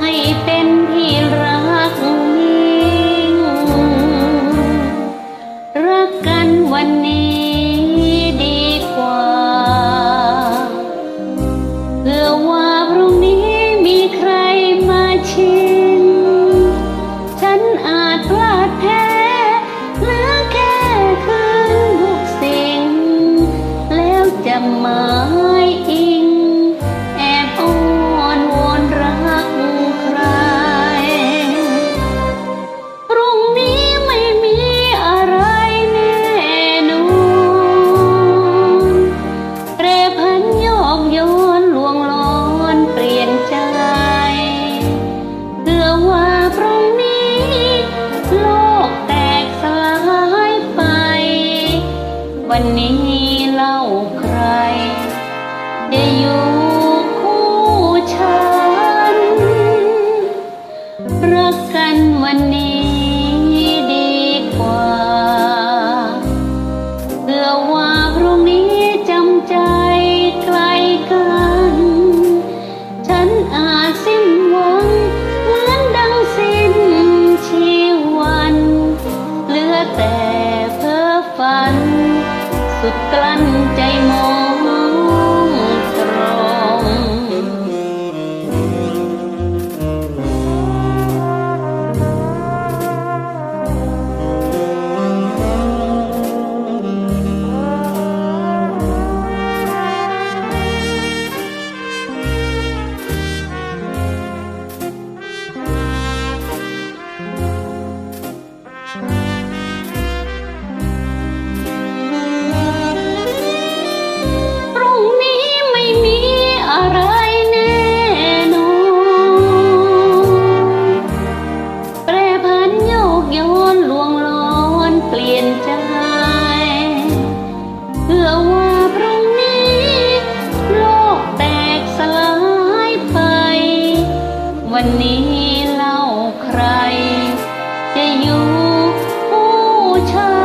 ให้เป็นที่รักยิ่งรักกันวันนี้ดีกว่า เพื่อว่าพรุ่งนี้มีใครมา วันนี้เล่าใคร ได้อยู่คู่ฉัน รักกันวันนี้ ดกลั้นใจมอง ลี่ยนใจ เพื่อว่าพรุ่งนี้ โลกแตกสลายไป วันนี้เล่าใคร จะอยู่ผู้ชาย